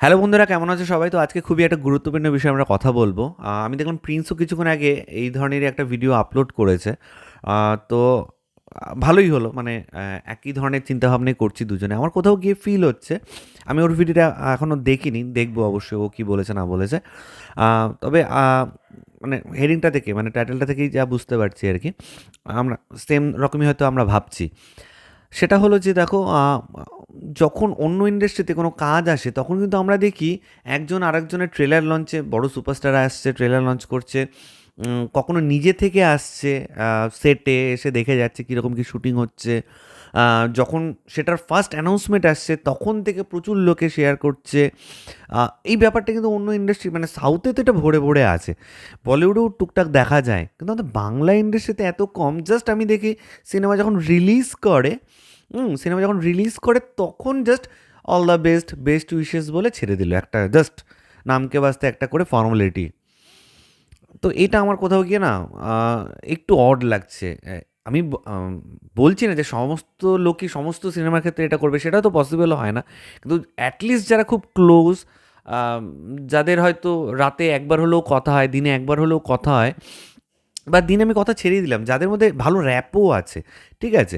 Hello বন্ধুরা, কেমন আছে সবাই? তো আজকে খুবই একটা গুরুত্বপূর্ণ বিষয়ে আমরা কথা বলব। আমি দেখলাম প্রিন্সও কিছুক্ষণ আগে এই ধরনের একটা ভিডিও আপলোড করেছে। তো ভালোই হলো মানে একই ধরনের চিন্তাভাবনাই করছি দুজনে। আমার কোথাও গিয়ে ফিল হচ্ছে, আমি ওর ভিডিওটা এখনও দেখিনি, দেখব অবশ্যই ও কী বলেছে, না বলেছে। তবে মানে হেডিংটা থেকে মানে টাইটেলটা থেকেই যা বুঝতে পারছি আর কি, আমরা সেম রকমই হয়তো আমরা ভাবছি। সেটা হলো যে দেখো যখন অন্য ইন্ডাস্ট্রিতে কোনো কাজ আসে, তখন কিন্তু আমরা দেখি একজন আরেকজনের ট্রেলার লঞ্চে বড় সুপারস্টার আসছে ট্রেলার লঞ্চ করছে কখনো নিজে থেকে আসছে সেটে এসে দেখে যাচ্ছে কীরকম কী শ্যুটিং হচ্ছে। যখন সেটার ফার্স্ট অ্যানাউন্সমেন্ট আসছে, তখন থেকে প্রচুর লোকে শেয়ার করছে। এই ব্যাপারটা কিন্তু অন্য ইন্ডাস্ট্রি মানে সাউথে তো এটা ভরে ভরে আছে। বলিউডেও টুকটাক দেখা যায়, কিন্তু আমাদের বাংলা ইন্ডাস্ট্রিতে এত কম। জাস্ট আমি দেখি সিনেমা যখন রিলিজ করে সিনেমা যখন রিলিজ করে, তখন just all the best best wishes বলে ছেড়ে দিল একটা জাস্ট নামকে বাস্তে একটা করে ফর্মালিটি তো এটা আমার কোথাও গিয়ে না একটু অড লাগছে। আমি বলছি না যে সমস্ত লোকই সমস্ত সিনেমার ক্ষেত্রে এটা করবে, সেটা তো পসিবল হয় না। কিন্তু অ্যাটলিস্ট যারা খুব ক্লোজ যাদের হয়তো রাতে একবার হলেও কথা হয়, দিনে একবার হলেও কথা হয়, বা দিনে আমি কথা ছেড়েই দিলাম, যাদের মধ্যে ভালো র্যাপও আছে, ঠিক আছে?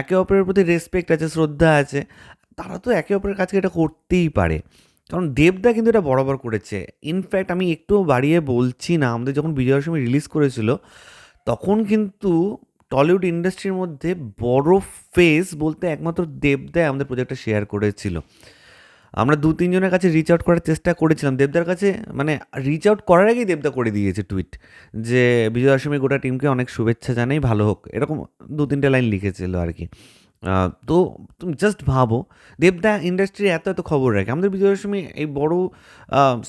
একে অপরের প্রতি রেসপেক্ট আছে, শ্রদ্ধা আছে, তারা তো একে অপরের কাছে এটা করতেই পারে। কারণ দেবদা কিন্তু এটা বরাবর করেছে। ইনফ্যাক্ট আমি একটু বাড়িয়ে বলছি না, আমাদের যখন বিজয়ের সময় রিলিজ করেছিল, তখন কিন্তু টলিউড ইন্ডাস্ট্রির মধ্যে বড় ফেস বলতে একমাত্র দেবদায় আমাদের প্রজেক্টটা শেয়ার করেছিল। আমরা দু তিনজনের কাছে রিচ আউট করার চেষ্টা করেছিলাম। দেবদার কাছে মানে রিচ আউট করার আগেই দেবদা করে দিয়েছে টুইট যে, বিজয় দশমী গোটা টিমকে অনেক শুভেচ্ছা জানাই, ভালো হোক। এরকম দু, তিনটে লাইন লিখেছিল আর কি। তো তুমি জাস্ট ভাবো, দেবদা ইন্ডাস্ট্রি এত এত খবর রাখে। আমাদের বিজয় দশমী এই বড়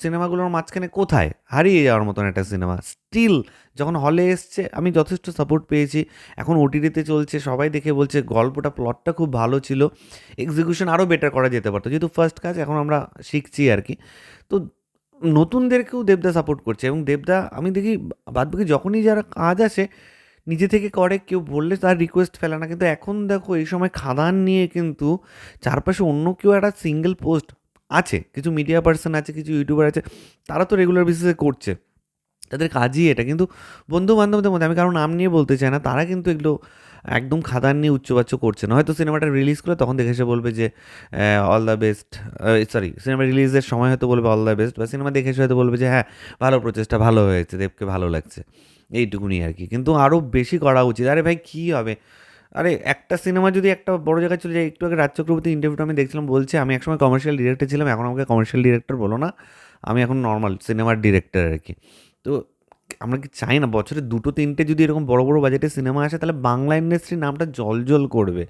সিনেমাগুলোর মাঝখানে কোথায়? হারিয়ে যাওয়ার মতন একটা সিনেমা। স্টিল যখন হলে এসছে, আমি যথেষ্ট সাপোর্ট পেয়েছি। এখন ওটিটিতে চলছে, সবাই দেখে বলছে গল্পটা প্লটটা খুব ভালো ছিল। এক্সিকিউশন আরও বেটার করা যেতে পারতো। যেহেতু ফার্স্ট কাজ, এখন আমরা শিখছি আর কি। তো নতুনদেরকেও দেবদা সাপোর্ট করছে এবং দেবদা, আমি দেখি বাদবাকি যখনই যারা কাজ আসে নিজে থেকে করে, কেউ বললে তার রিকোয়েস্ট ফেলে না। কিন্তু এখন দেখো, এই সময় খাদান নিয়ে কিন্তু চারপাশে অন্য কেউ একটা সিঙ্গেল পোস্ট আছে। কিছু মিডিয়া পার্সন আছে, কিছু ইউটিউবার আছে, তারা তো রেগুলার বেসিসে করছে। তাদের কাজই এটা। কিন্তু বন্ধু বান্ধবদের মধ্যে, আমি কারও নাম নিয়ে বলতে চাই না, তারা কিন্তু এগুলো একদম খাদান নিয়ে উচ্চবাচ্য করছে। না হয়তো সিনেমাটা রিলিজ করে তখন দেখে এসে বলবে যে all the best sorry cinema রিলিজের সময় হয়তো বলবে অল দ্য বেস্ট বা সিনেমা দেখে এসে হয়তো বলবে যে হ্যাঁ ভালো প্রচেষ্টা, ভালো হয়েছে, দেবকে ভালো লাগছে। এইটুকুনি আর কি। কিন্তু আরও বেশি করা উচিত। আরে ভাই, কী হবে? আরে একটা সিনেমা যদি একটা বড় জায়গায় চলে যায়, একটু আগে রাজ চক্রবর্তী ইন্টারভিউটা আমি দেখছিলাম, বলছে, আমি একসময় কমার্শিয়াল ডিরেক্টর ছিলাম, এখন আমাকে কমার্শিয়াল ডিরেক্টর বলো না। আমি এখন নর্মাল সিনেমার ডিরেক্টর আর কি। তো আমরা কি চাই না? বছরে দুটো তিনটে যদি এরকম বড় বড় বাজেটের সিনেমা আসে, তাহলে বাংলা ইন্ডাস্ট্রির নামটা জল জল করবে।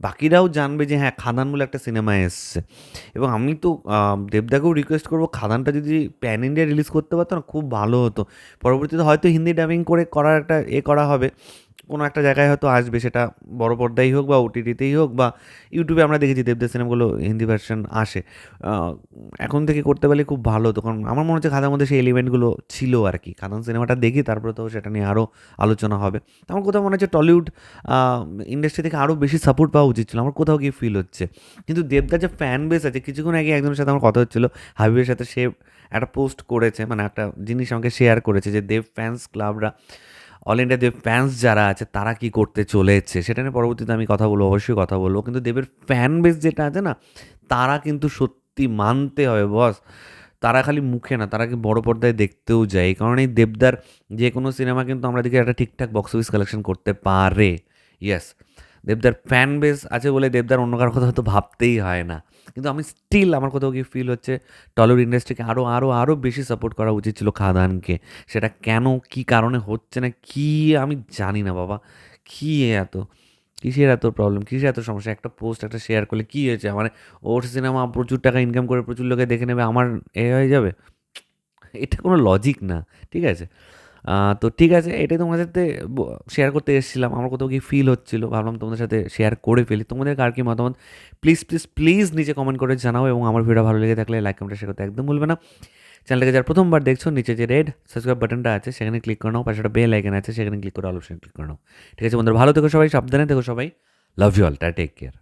বাকিরাও জানবে যে হ্যাঁ খাদান বলে একটা সিনেমা এসছে। এবং আমি তো দেবদাকেও রিকোয়েস্ট করব খাদানটা যদি প্যান ইন্ডিয়া রিলিজ করতে পারতো না, খুব ভালো হতো। পরবর্তীতে হয়তো হিন্দি ডাবিং করে করার একটা এ করা হবে। কোনো একটা জায়গায় হয়তো আসবে, সেটা বড় পর্দাই হোক বা ওটিটিতেই হোক বা ইউটিউবে আমরা দেখেছি দেবদাস সিনেমাগুলো হিন্দি ভার্সন আসে। এখন থেকে করতে পারলে খুব ভালো হতো, কারণ আমার মনে হচ্ছে খাদার মধ্যে সেই এলিমেন্টগুলো ছিল আর কি খাদান সিনেমাটা দেখি, তারপরে তো সেটা নিয়ে আরও আলোচনা হবে। আমার কোথাও মনে হচ্ছে টলিউড ইন্ডাস্ট্রি থেকে আরও বেশি সাপোর্ট পাওয়া উচিত ছিল, আমার কোথাও গিয়ে ফিল হচ্ছে। কিন্তু দেবদার যে ফ্যান বেস আছে, কিছুক্ষণ আগে একজনের সাথে আমার কথা হচ্ছিল, হাবিবের সাথে সে একটা পোস্ট করেছে মানে একটা জিনিস আমাকে শেয়ার করেছে যে দেব ফ্যান্স ক্লাবরা অল ইন্ডিয়া দেব ফ্যান্স যারা আছে, তারা কি করতে চলেছে? সেটা নিয়ে পরবর্তীতে আমি কথা বলব, অবশ্যই কথা বলব। কিন্তু দেবের ফ্যান বেস যেটা আছে না, তারা কিন্তু সত্যি মানতে হবে বস তারা খালি মুখে না, তারা কি বড় পর্দায় দেখতেও যায়। এই কারণেই দেবদার যে কোনো সিনেমা কিন্তু আমরা দেখি একটা ঠিকঠাক বক্স অফিস কালেকশন করতে পারে। ইয়েস দেবদার ফ্যান বেস আছে বলে দেবদার অন্য কারোর কথা হয়তো ভাবতেই হয় না। কিন্তু আমি স্টিল আমার কোথাও গিয়ে ফিল হচ্ছে? টলিউড ইন্ডাস্ট্রিকে আরও আরও আরও বেশি সাপোর্ট করা উচিত ছিল খাদানকে। সেটা কেন, কি কারণে হচ্ছে না, কি আমি জানি না বাবা। কি এত? কিসের এত প্রবলেম কিসের এত সমস্যা? একটা পোস্ট একটা শেয়ার করলে কী হয়েছে? মানে ওর সিনেমা প্রচুর টাকা ইনকাম করে প্রচুর লোকে দেখে নেবে, আমার এ হয়ে যাবে? এটা কোনো লজিক না, ঠিক আছে? তো ঠিক আছে, এটাই তোমাদের সাথে শেয়ার করতে এসেছিলাম। আমার কোথাও কি ফিল হচ্ছিল, ভাবলাম তোমাদের সাথে শেয়ার করে ফেলি। তোমাদের কার কি মতামত? প্লিজ প্লিজ প্লিজ নিচে কমেন্ট করে জানাও এবং আমার ভিডিও ভালো লেগে থাকলে লাইক কমেন্ট শেয়ার করতে একদম ভুলবে না। চ্যানেলটাকে যারা প্রথমবার দেখছ, নিচে যে রেড সাবস্ক্রাইব বাটনটা আছে, সেখানে ক্লিক করে নাও, পাশে একটা বেল আইকন আছে, সেখানে ক্লিক করে অল অপশন ক্লিক করে নাও। ঠিক আছে বন্ধুরা, ভালো থেকো সবাই, সাবধানে থেকো সবাই। লাভ ইউ অল টা টেক কেয়ার